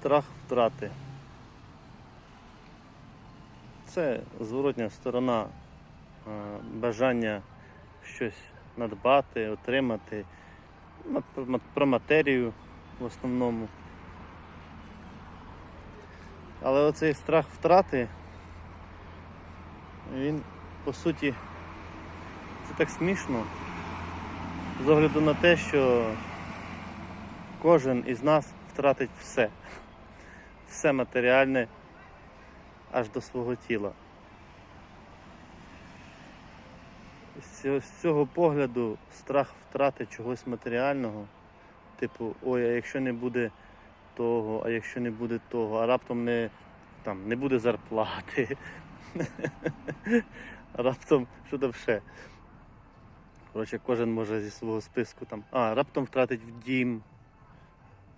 Страх втрати. Це зворотня сторона е, бажання щось надбати, отримати Ма- про ма- про матерію в основному. Але оцей страх втрати, він по суті це так смішно з огляду на те, що кожен із нас втратить все. Все матеріальне аж до свого тіла. З цього, погляду страх втрати чогось матеріального, типу, ой, а якщо не буде того, а якщо не буде того, а раптом не, там, не буде зарплати. Раптом що там ще. Коротше, кожен може зі свого списку там. А, раптом втратить в дім,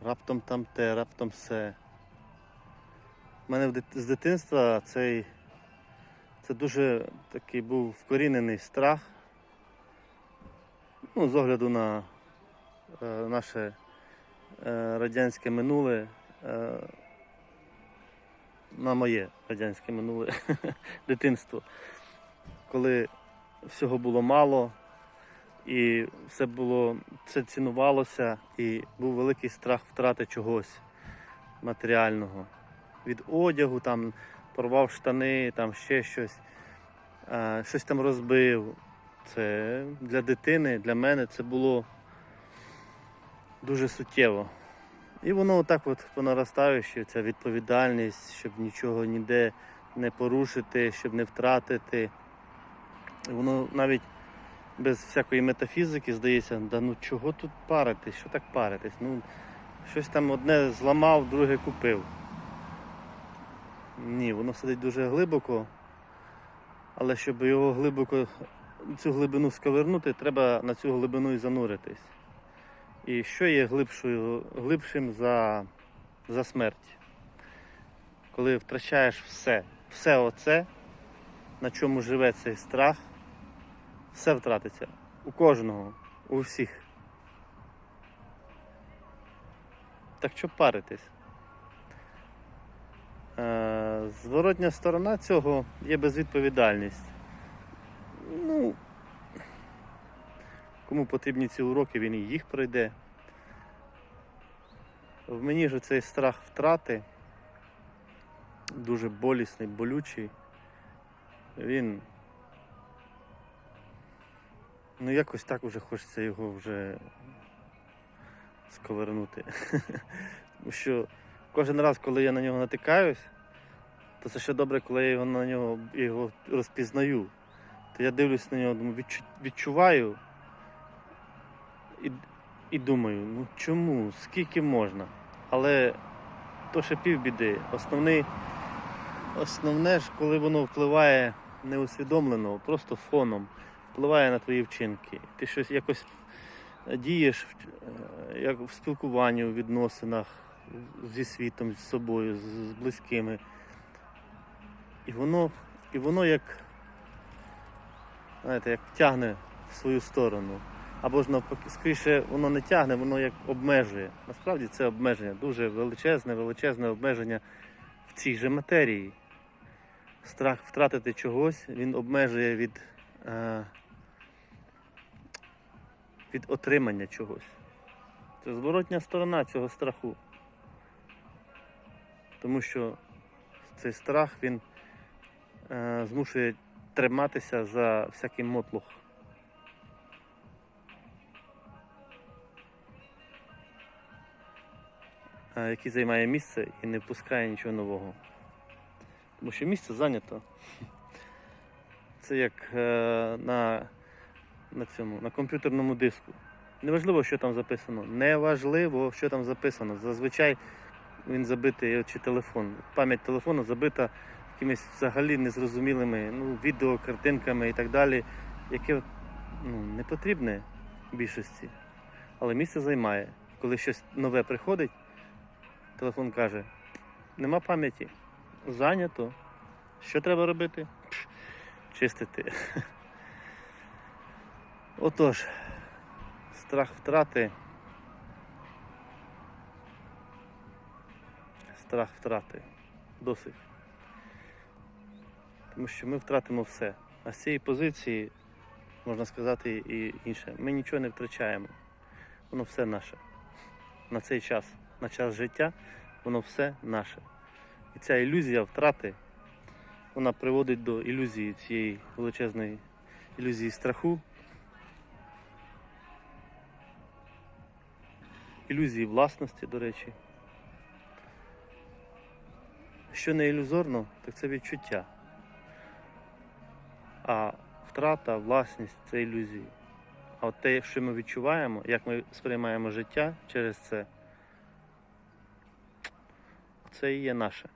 раптом там те, раптом все. У мене з дитинства цей це дуже такий був вкорінений страх. Ну, з огляду на е, наше е, радянське минуле, е, на моє радянське минуле дитинство, коли всього було мало і все було, все цінувалося, і був великий страх втрати чогось матеріального. Від одягу, там порвав штани, там ще щось, е, щось там розбив. Це для дитини, для мене це було дуже суттєво. І воно отак от по наростаючій, ця відповідальність, щоб нічого ніде не порушити, щоб не втратити. І Воно навіть без всякої метафізики здається, да ну чого тут паритись, що так паритись? Ну, щось там одне зламав, друге купив. Ні, воно сидить дуже глибоко, але щоб його глибоко, цю глибину сковернути, треба на цю глибину і зануритись. І що є глибшою, глибшим за, за смерть? Коли втрачаєш все, все оце, на чому живе цей страх, все втратиться. У кожного, у всіх. Так що паритись? Е, Зворотня сторона цього є безвідповідальність. Ну, кому потрібні ці уроки, він і їх пройде. В мені ж цей страх втрати дуже болісний, болючий. Він. Ну якось так вже хочеться його вже сковернути. Тому що кожен раз, коли я на нього натикаюсь, то це ще добре, коли я його на нього його розпізнаю. То я дивлюсь на нього, думаю, відчу- відчуваю і, і думаю, ну чому, скільки можна? Але то ще півбіди. Основний, основне ж, коли воно впливає неусвідомлено, просто фоном, впливає на твої вчинки. Ти щось якось дієш е, як в спілкуванні, у відносинах зі світом, з собою, з близькими. І воно, і воно як, знаєте, як тягне в свою сторону. Або ж навпаки, скоріше воно не тягне, воно як обмежує. Насправді це обмеження, дуже величезне, величезне обмеження в цій же матерії. Страх втратити чогось, він обмежує від, е, від отримання чогось. Це зворотня сторона цього страху. Тому що цей страх він змушує триматися за всякий мотлух. е, який займає місце і не впускає нічого нового. Тому що місце зайнято. Це як е, на, на цьому, на комп'ютерному диску. Неважливо, що там записано. Неважливо, що там записано. Зазвичай він забитий чи телефон. Пам'ять телефону забита якимись взагалі незрозумілими ну, відео, картинками і так далі, яке ну, не потрібне більшості. Але місце займає. Коли щось нове приходить, телефон каже: нема пам'яті, зайнято. Що треба робити? Чистити. Отож, страх втрати. страх втрати. Досить. Тому що ми втратимо все. А з цієї позиції, можна сказати, і інше, ми нічого не втрачаємо. Воно все наше. На цей час, на час життя, воно все наше. І ця ілюзія втрати, вона приводить до ілюзії цієї величезної ілюзії страху, ілюзії власності, до речі. Що не ілюзорно, так це відчуття. А втрата, власність це ілюзії. А от те, що ми відчуваємо, як ми сприймаємо життя через це, це і є наше.